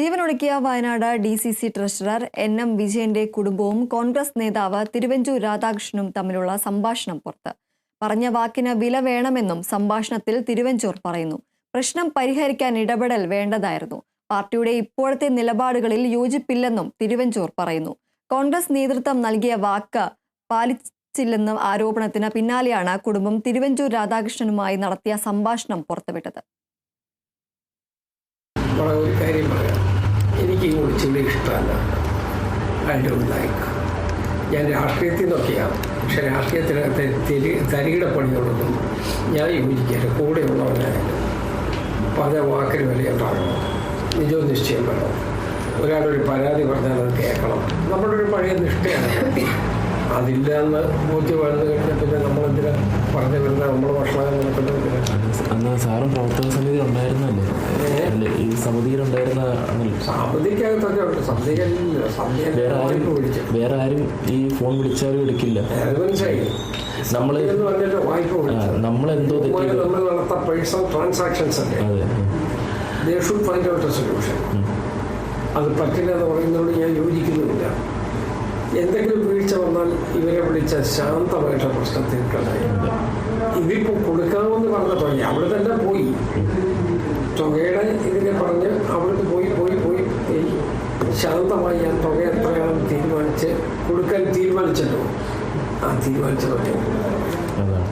ജീവനൊടുക്കിയ Wayanad D C C treasurer N M വിജയന്റെ കുടുംബവും കോൺഗ്രസ് നേതാവ് തിരുവഞ്ചൂർ രാധാകൃഷ്ണനും തമ്മിലുള്ള സംഭാഷണം പുറത്ത്. പറഞ്ഞ വാക്കിന് വില വേണമെന്നും സംഭാഷണത്തിൽ തിരുവഞ്ചൂർ പറയുന്നു. പ്രശ്നം പരിഹരിക്കാൻ ഇടപെടൽ വേണ്ടതായിരുന്നു. പാർട്ടിയുടെ ഇപ്പോഴത്തെ നിലപാടുകളിൽ യോജിപ്പില്ലെന്നും തിരുവഞ്ചൂർ പറയുന്നു. കോൺഗ്രസ് നേതൃത്വം നൽകിയ വാക്ക് പാലിച്ചില്ലെന്ന ആരോപണത്തിന് പിന്നാലെയാണ് കുടുംബം തിരുവഞ്ചൂർ രാധാകൃഷ്ണനുമായി നടത്തിയ സംഭാഷണം പുറത്തുവിട്ടത്. ഒരു കാര്യം പറയാം. എനിക്ക് ഈ ഒളിച്ചുള്ളി ഇഷ്ടമല്ല. ഐ ഡോണ്ട് ലൈക്ക് ഞാൻ രാഷ്ട്രീയത്തിൽ നിന്നൊക്കെയാണ് പക്ഷെ രാഷ്ട്രീയത്തിനകത്ത് തെരി തരികിട പണികളൊന്നും ഞാൻ യോജിക്കില്ല. കൂടെയുള്ളവനായാലും പറഞ്ഞ വാക്കിന് വിലയം പറയണം നിജവും നിശ്ചയം വേണം. ഒരാളൊരു പരാതി പറഞ്ഞാൽ അത് കേൾക്കണം. നമ്മുടെ ഒരു പഴയ നിഷ്ഠയാണ് അതില്ല എന്ന് ബോധ്യം വളർന്നു കഴിഞ്ഞാൽ പിന്നെ നമ്മളെന്തിനാ പറഞ്ഞു വരുന്ന നമ്മൾ ഭക്ഷണം നടക്കുന്നത് അന്ന് സാറും പ്രവർത്തക സമിതി ഉണ്ടായിരുന്ന. സന്ധ്യ വേറെ ആരും ഈ ഫോൺ വിളിച്ചാലും എടുക്കില്ല. അത് നമ്മൾ നമ്മളെന്തോ സൊല്യൂഷൻ അത്. പറ്റില്ല എന്ന് പറയുന്നതോട് ഞാൻ യോജിക്കുന്നുമില്ല. എന്തെങ്കിലും വീഴ്ച വന്നാൽ ഇവരെ വിളിച്ച ശാന്തമായിട്ട് പ്രശ്നം തീർക്കണ്ടായി ഇതിപ്പോൾ കൊടുക്കാമെന്ന് പറഞ്ഞ തുക അവിടെ തന്നെ പോയി. തുകയുടെ ഇതിനെ പറഞ്ഞ് അവിടുന്ന് പോയി പോയി പോയി ഈ ശാന്തമായി ഞാൻ തുക എത്രയാണെന്ന് തീരുമാനിച്ച് കൊടുക്കാൻ തീരുമാനിച്ചല്ലോ ആ തീരുമാനിച്ചതൊക്കെ അതാണ്.